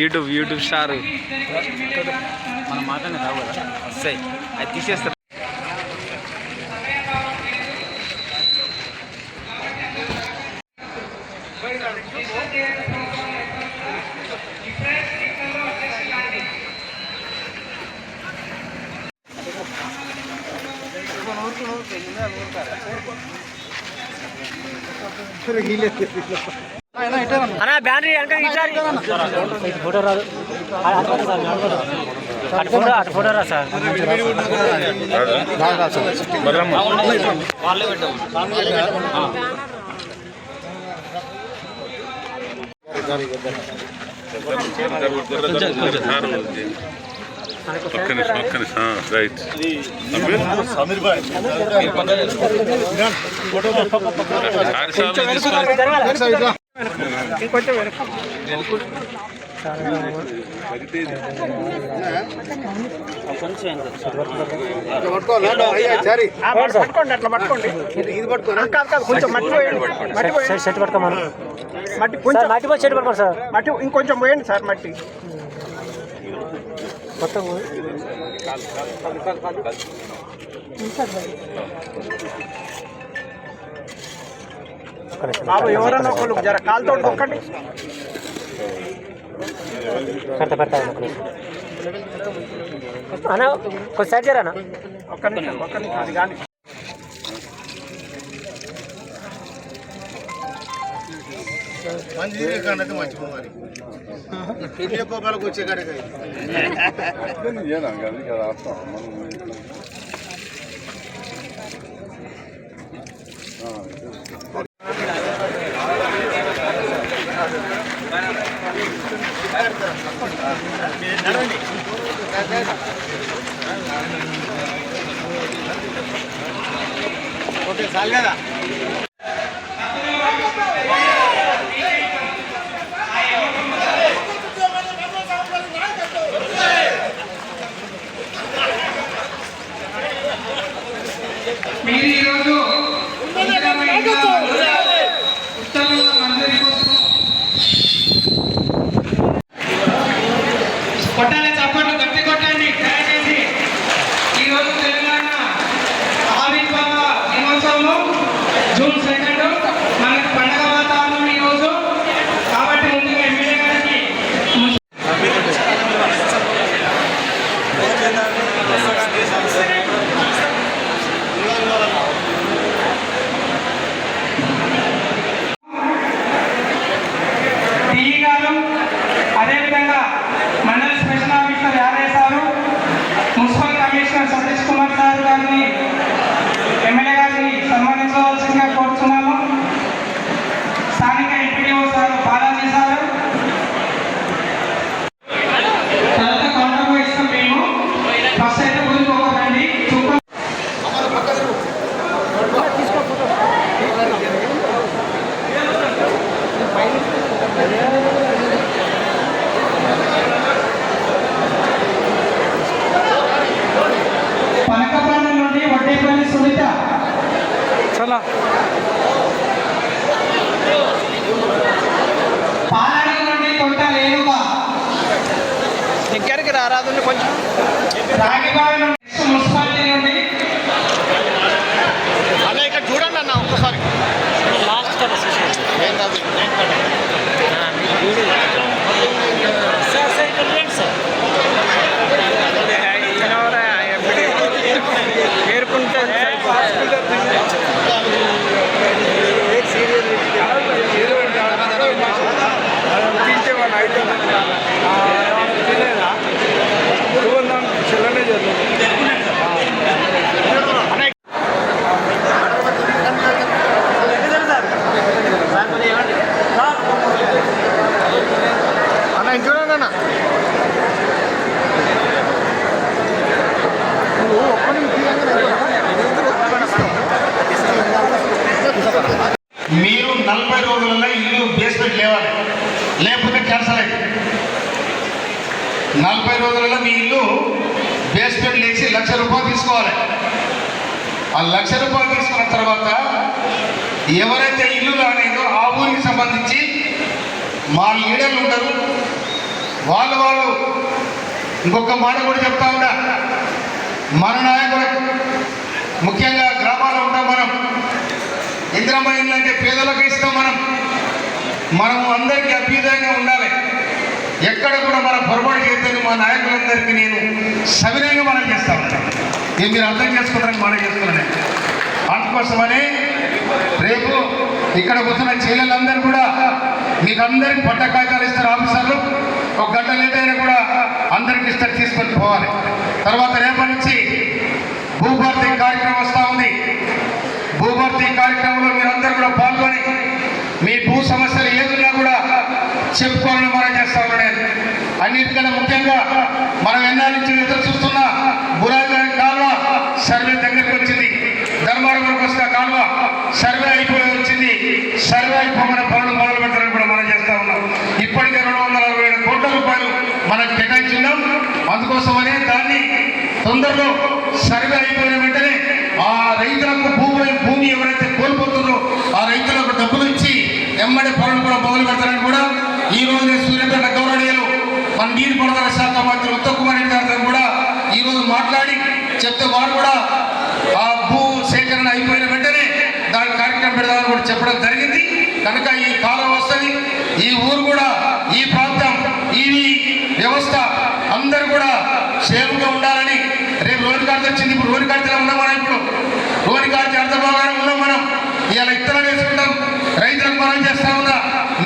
YouTube YouTube star. మనం మాట్లాడే రావు కదా. వస్తాయి అది తీసేస్తారు? అన్నా బ్యానరీ వెనక ఇచ్చారు ఫోటో రాదు. అటు ఫోటో అటు ఫోటో రా సార్. పక్కనే పక్కనే రైట్ పట్టుకోండి అట్లా పట్టుకోండి ఇది కొంచెం మట్టి పోయండి మట్టి పోయండి షర్ట్ పట్టుకోమను మట్టి సార్ కొంచెం మట్టి పోయి షర్ట్ పట్టుకోండి సార్ మట్టి ఇంకొంచెం పోయండి సార్ మట్టి మొత్తం బాబు ఎవరన్నా ఒకళ్ళు జర కాలుతో ఒక్కండి పెడతా పెడతా అన్న ఒక్క నిమిషం ఒక్క నిమిషం అది కానీ మంచి మరి కోపాలకు వచ్చే కాడికి ఓకే చాలు కదా? మీరు ఈరోజు ఆరాధన కొంచెం రాగిబావి నుండి మున్సిపాలిటీ నుండి అన్న ఇక్కడ చూడండి అన్న ఒక్కసారి లాస్ట్ ఏం కాదు సార్ సార్ ఇక్కడ రండి సార్ పేరుకుంటే చెల్లనే జరుగుతుంది అన్న ఇది చూడండి అన్న మీరు నలభై రోజులలో ఇల్లు బేస్మెంట్ లేవాలి లేకపోతే క్యాన్సల్ అయింది నలభై రోజులలో మీ ఇల్లు బేస్మెంట్ లేచి లక్ష రూపాయలు తీసుకోవాలి. ఆ లక్ష రూపాయలు తీసుకున్న తర్వాత ఎవరైతే ఇల్లు రానేదో ఆ ఊరికి సంబంధించి మా లీడర్లు ఉంటారు. వాళ్ళు వాళ్ళు ఇంకొక మాట కూడా చెప్తా ఉన్నా. మన నాయకులకు ముఖ్యంగా గ్రామాల్లో ఉంటాం మనం. ఇంద్రమ్మ ఇల్లు అంటే పేదలకు ఇస్తాం మనం. మనము అందరికీ అభ్యుదయంగా ఉండాలి. ఎక్కడ కూడా మన పొరపాటు చేద్దని మా నాయకులందరికీ నేను సవినయంగా మనం చేస్తా ఉంటాను ఇది మీరు అర్థం చేసుకుంటారని మనం చేస్తున్నాను? అందుకోసమని రేపు ఇక్కడ కూర్చున్న చెల్లెలందరూ కూడా మీకు అందరికి పట్ట కాగితాలు ఇస్తారు ఆఫీసర్లు. ఒక గంట లేట్ అయినా కూడా అందరికి ఇస్తారు తీసుకొని పోవాలి. తర్వాత రేపటి నుంచి భూభర్తీ కార్యక్రమం వస్తూ ఉంది. భూభర్తీ కార్యక్రమంలో మీరందరూ కూడా పాల్గొని మీ భూ సమస్యలు ఏదున్నా కూడా చెప్పుకోవాలని మనం చేస్తా ఉన్నాను అన్నిటికన్నా ముఖ్యంగా మనం ఎన్నాళ్ళ నుంచి ఎదురు చూస్తున్న బురాయి కాల్వ సర్వే దగ్గరికి వచ్చింది. ధర్మారం వరకు వస్తే కాల్వ సర్వే అయిపోయి వచ్చింది. సర్వే అయిపోయిన పనులు మొదలు పెడతారని కూడా మనం చేస్తా ఉన్నాం. ఇప్పటికే రెండు వందల అరవై ఏడు కోట్ల రూపాయలు మనం కేటాయించున్నాం అందుకోసమనే దాన్ని తొందరలో సర్వే అయిపోయిన వెంటనే ఆ రైతులకు భూమి భూమి ఎవరైతే కోల్పోతుందో ఆ రైతులకు డబ్బులు ఇచ్చి ఎమ్మడి పనులు కూడా మొదలు పెడతారని కూడా ఈ రోజు సూర్యపేట గౌరవనీయులు మన నీటిపారుదల శాఖ మంత్రి ఉత్తమ్ కుమార్ రెడ్డి గారితో కూడా ఈ రోజు మాట్లాడి చెప్తే వారు కూడా ఆ భూ సేకరణ అయిపోయిన వెంటనే దాని కార్యక్రమం పెడదామని కూడా చెప్పడం జరిగింది. కనుక ఈ కాలం వస్తుంది. ఈ ఊరు కూడా ఈ ప్రాంతం ఈ వ్యవస్థ అందరూ కూడా సేఫ్గా ఉండాలని రేపు రోడ్డు కార్డు వచ్చింది. ఇప్పుడు రోడ్డు కార్డులో ఉన్నాం మనం ఇప్పుడు? రోడ్డు కార్డు అర్థ ఉన్నాం మనం. ఇలా ఇత్తనాలు వేసుకుంటాం. రైతులకు మనం చేస్తా ఉందా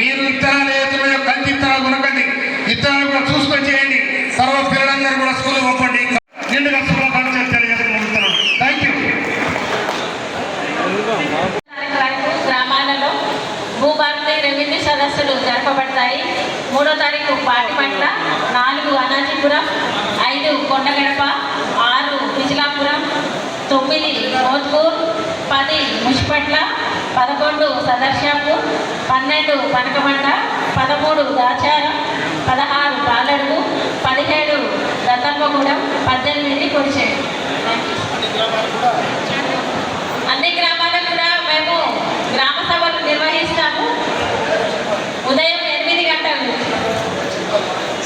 మీరు ఇత్తనాలు ఏతున్నాయో కంచి ఇత్తనాలు కొనకండి. ఇత్తనాలు కూడా చూసుకొని చేయండి. తర్వాత పిల్లలందరూ కూడా స్కూల్ పంపండి. నిండుగా కష్టంలో పంపించాలి తెలియజేసుకుంటున్నాను థ్యాంక్ యూ గ్రామాలలో భూభారతి రెవెన్యూ సదస్సులు జరపబడతాయి. మూడో తారీఖు పాటిపట్ల నాలుగు అనాజీపురం ఐదు కొండగడప ఆరు విజలాపురం తొమ్మిది మోత్పూర్ పది ముష్పట్ల పదకొండు సదర్శాపూర్ పన్నెండు పనకమండ పదమూడు దాచారం పదహారు పాలడుగు పదిహేడు రతన్మగూడెం పద్దెనిమిది కొడిచే అన్ని గ్రామాలకు కూడా మేము గ్రామ సభలు నిర్వహిస్తాము. ఉదయం ఎనిమిది గంటల నుంచి.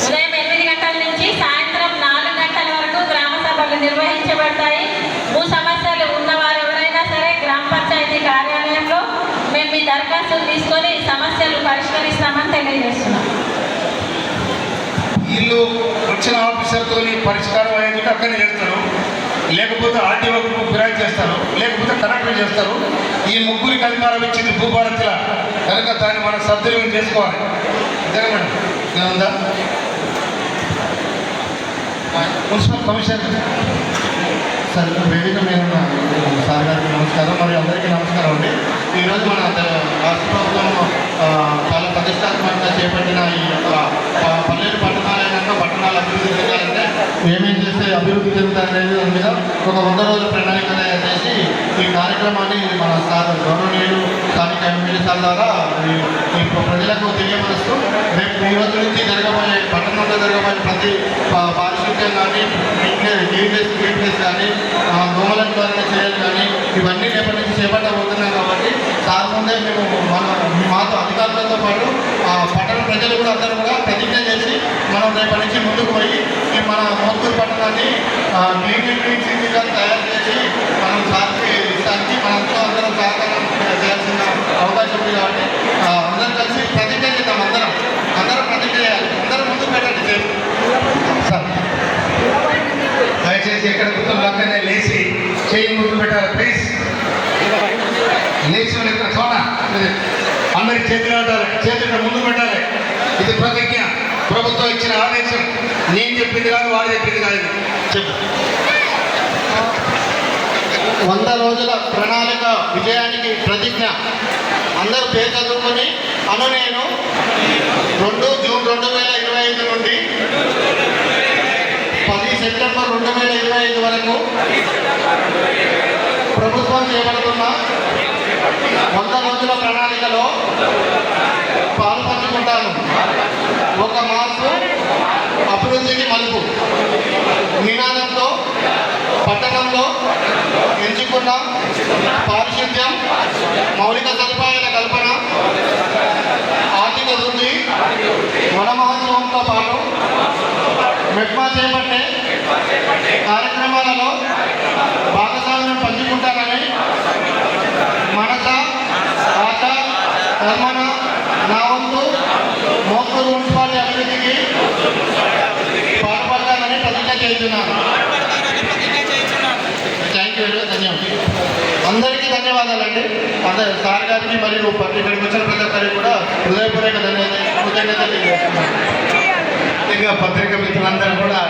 ఉదయం ఎనిమిది గంటల నుంచి సాయంత్రం నాలుగు గంటల వరకు గ్రామ సభలు నిర్వహించబడతాయి. భూ సమస్యలు ఉన్నవారు ఎవరైనా సరే గ్రామ పంచాయతీ కార్యాలయంలో మేము మీ దరఖాస్తులు తీసుకొని పరిష్కరిస్తామని తెలియజేస్తున్నాం వీళ్ళు వచ్చిన ఆఫీసర్తో పరిష్కారం అయ్యేది అక్కడనే చేస్తారు. లేకపోతే ఆర్టీఓకు ఫిర్యాదు చేస్తారు. లేకపోతే కలెక్టర్ చేస్తారు. ఈ ముగ్గురికి అధికారం ఇచ్చింది భూభారతిల. కనుక దాన్ని మనం సద్వినియోగం చేసుకోవాలి. అంతేనా మేడం? Municipal commissioner. సార్ వేదిక మీద సార్ గారికి నమస్కారం. మరియు అందరికీ నమస్కారం అండి. ఈరోజు మన రాష్ట్ర ప్రభుత్వం చాలా ప్రతిష్టాత్మకంగా చేపట్టిన ఈ యొక్క ప- పల్లెలు పట్టణాలైనాక పట్టణాలు అభివృద్ధి చెందాలంటే ఏమేం చేస్తే అభివృద్ధి చెందుతారనేది దాని మీద ఒక వంద రోజుల ప్రణాళిక తయారు చేసి ఈ కార్యక్రమాన్ని మన సార్ గౌరవనీయులు స్థానిక ఎమ్మెల్యే సార్ ద్వారా ఈ ప్రజలకు తెలియపరుస్తూ రేపు ఈ రోజు నుంచి జరగబోయే పట్టణంలో జరగబోయే ప్రతి పారిశుద్ధ్యం కానీ క్లీన్లెస్ క్లీన్లెస్ కానీ ఆ, దోమల నివారణ చర్యలు కానీ ఇవన్నీ రేపటి నుంచి చేపట్టబోతున్నాం కాబట్టి దాని ముందే మేము మన మాతో అధికారులతో పాటు ఆ, పట్టణ ప్రజలు కూడా అందరూ కూడా ప్రతిజ్ఞ చేసి మనం రేపటి నుంచి ముందుకు పోయి మన మోత్కూరు పట్టణాన్ని గ్రీన్ గ్రీన్ సిటీగా తయారు చేసి మనం సార్కి ఇస్తానికి మనందరూ అందరం సహకారం చేయాల్సిన అవకాశం ఉంది కాబట్టి అందరం కలిసి ప్రతిజ్ఞ చేద్దాం అందరం. అందరం ప్రతిజ్ఞ చేయాలి. అందరం ముందుకు పెట్టండి చేసి సార్ దయచేసి ఎక్కడ కూర్చొని లేచి చేయి ముందు పెట్టాలి ప్లీజ్ లేచి ఇక్కడ చోట అందరి చేతులు పెట్టాలి చేతులు ముందు పెట్టాలి. ఇది ప్రతిజ్ఞ. ప్రభుత్వం ఇచ్చిన ఆదేశం. నేను చెప్పింది కాదు వాడు చెప్పింది కాదు చెప్పు. వంద రోజుల ప్రణాళిక విజయానికి ప్రతిజ్ఞ. అందరూ పేరు చదువుకొని అను నేను రెండు జూన్ రెండు వేల ఇరవై ఐదు నుండి పది సెప్టెంబర్ రెండు వేల ఇరవై ఐదు వరకు ప్రభుత్వం చేపడుతున్న వంద రోజుల ప్రణాళికలో పాల్పంచుకుంటాను. ఒక మార్పు అభివృద్ధికి మలుపు. నినాదంతో పట్టణంలో ఎంచుకున్న పారిశుద్ధ్యం మౌలిక సదుపాయాల కల్పన ఆర్థిక వృద్ధి కర్మన నా వంతు మోస్తరు మున్సిపాలిటీ అభివృద్ధికి పాటుపడతానని ప్రతిజ్ఞ చేస్తున్నాను. థ్యాంక్ యూ ధన్యవాదాలు. అందరికీ ధన్యవాదాలండి. అందరు సార్ గారికి మరియు ఇక్కడికి వచ్చిన ప్రతి ఒక్కరికి కూడా హృదయపూర్వక ధన్యవాదాలు. కృతజ్ఞతలు తెలియజేస్తున్నాను. ముఖ్యంగా పత్రిక మిత్రులందరూ కూడా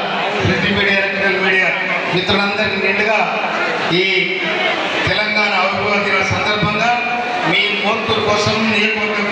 ప్రింట్ మీడియా ఎలక్ట్రానిక్ మీడియా మిత్రులందరికీ నిండుగా ఈ फ़ोन तो पसंद नहीं करते